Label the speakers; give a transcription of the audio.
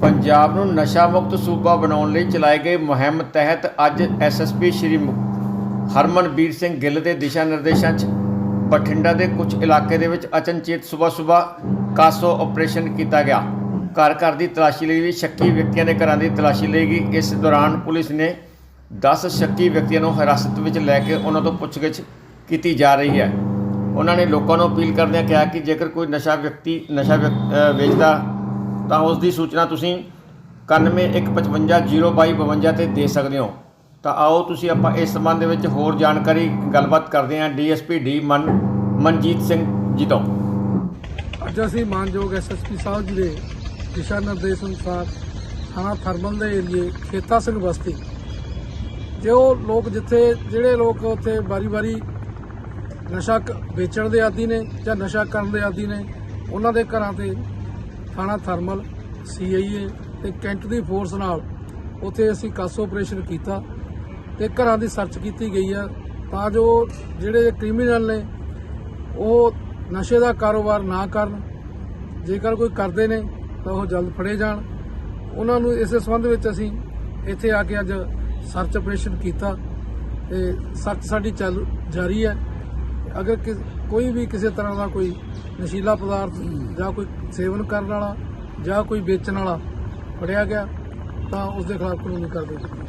Speaker 1: ਪੰਜਾਬ ਨੂੰ ਨਸ਼ਾ ਮੁਕਤ ਸੂਬਾ ਬਣਾਉਣ ਲਈ ਚਲਾਏ ਗਏ ਮੁਹਿੰਮ ਤਹਿਤ ਅੱਜ ਐਸਐਸਪੀ ਸ਼੍ਰੀ ਮੁ- ਹਰਮਨਵੀਰ ਸਿੰਘ ਗਿੱਲ ਦੇ ਦਿਸ਼ਾ ਨਿਰਦੇਸ਼ਾਂ 'ਚ ਬਠਿੰਡਾ ਦੇ ਕੁਝ ਇਲਾਕੇ ਦੇ ਵਿੱਚ ਅਚਨਚੇਤ ਸਵੇਰ ਸਵੇਰ ਕਾਸੋ ਆਪਰੇਸ਼ਨ ਕੀਤਾ ਗਿਆ। ਘਰ ਘਰ ਦੀ ਤਲਾਸ਼ੀ ਲਈ ਵੀ ਸ਼ੱਕੀ ਵਿਅਕਤੀਆਂ ਦੇ ਘਰਾਂ ਦੀ ਤਲਾਸ਼ੀ ਲਈ ਗਈ। ਇਸ ਦੌਰਾਨ ਪੁਲਿਸ ਨੇ 10 ਸ਼ੱਕੀ ਵਿਅਕਤੀਆਂ ਨੂੰ ਹਿਰਾਸਤ ਵਿੱਚ ਲੈ ਕੇ ਉਹਨਾਂ ਤੋਂ ਪੁੱਛਗਿੱਛ ਕੀਤੀ ਜਾ ਰਹੀ ਹੈ। ਉਹਨਾਂ ਨੇ ਲੋਕਾਂ ਨੂੰ ਅਪੀਲ ਕਰਦਿਆਂ ਕਿਹਾ ਕਿ ਜੇਕਰ ਕੋਈ ਨਸ਼ਾ ਵਿਅਕਤੀ, ਨਸ਼ਾ ਵਿਅਕ- ਵੇਚਦਾ ਤਾਂ ਉਸ ਦੀ ਸੂਚਨਾ ਤੁਸੀਂ 9115502252 ਤੇ ਦੇ ਸਕਦੇ ਹੋ। ਤਾਂ ਆਓ ਤੁਸੀਂ ਆਪਾਂ ਇਸ ਸੰਬੰਧ ਦੇ ਵਿੱਚ ਹੋਰ ਜਾਣਕਾਰੀ ਗੱਲਬਾਤ ਕਰਦੇ ਹਾਂ ਡੀਐਸਪੀ ਡੀ ਮਨ, ਮਨਜੀਤ ਸਿੰਘ ਜੀ ਤੋਂ।
Speaker 2: ਅੱਜ ਅਸੀਂ ਮਾਨਯੋਗ ਐਸਐਸਪੀ ਸਾਹਿਬ ਜੀ ਦੇ ਦਿਸ਼ਾ ਨਿਰਦੇਸ਼ ਅਨੁਸਾਰ ਥਾਣਾ ਥਰਮਲ ਦੇ ਏਰੀਏ ਖੇਤਾ ਸਿੰਘ ਬਸਤੀ। ਜੋ ਲੋਕ ਜਿੱਥੇ, ਜਿਹੜੇ ਲੋਕ ਉੱਥੇ ਵਾਰੀ-ਵਾਰੀ ਨਸ਼ਾ ਕ- ਵੇਚਣ ਦੇ ਆਦੀ ਨੇ ਜਾਂ ਨਸ਼ਾ ਕਰਨ ਦੇ ਆਦੀ ਨੇ, ਉਹਨਾਂ ਦੇ ਘਰਾਂ ਤੇ ਥਾਣਾ ਥਰਮਲ ਸੀਆਈਏ ਤੇ ਕੈਂਟ ਦੀ ਫੋਰਸ ਨਾਲ ਉੱਥੇ ਅਸੀਂ ਕਾਸੋ ਆਪਰੇਸ਼ਨ ਕੀਤਾ ਤੇ ਘਰਾਂ ਦੀ ਸਰਚ ਕੀਤੀ ਗਈ ਆ। ਤਾਂ ਜੋ ਜਿਹੜੇ ਕ੍ਰਿਮੀਨਲ ਨੇ, ਉਹ ਨਸ਼ੇ ਦਾ ਕਾਰੋਬਾਰ ਨਾ ਕਰਨ। ਜੇਕਰ ਕੋਈ ਕਰਦੇ ਨੇ, ਤਾਂ ਉਹ ਜਲਦ ਫੜੇ ਜਾਣ। ਉਹਨਾਂ ਨੂੰ ਇਸੇ ਸੰਬੰਧ ਵਿੱਚ ਅਸੀਂ ਇੱਥੇ ਆ ਕੇ ਅੱਜ ਸਰਚ ਆਪਰੇਸ਼ਨ ਕੀਤਾ ਤੇ ਸਰਚ ਸਾਡੀ ਚੱਲ ਜਾਰੀ ਹੈ ਅਗਰ ਕਿ- ਕੋਈ ਵੀ ਕਿਸੇ ਤਰ੍ਹਾਂ ਦਾ ਕੋਈ ਨਸ਼ੀਲਾ ਪਦਾਰਥ ਜਾਂ ਕੋਈ ਸੇਵਨ ਕਰਨ ਵਾਲਾ ਜਾਂ ਕੋਈ ਵੇਚਣ ਵਾਲਾ ਫੜਿਆ ਗਿਆ ਤਾਂ ਉਸ ਦੇ ਖਿਲਾਫ ਕਾਨੂੰਨੀ ਕਾਰਵਾਈ ਕੀਤੀ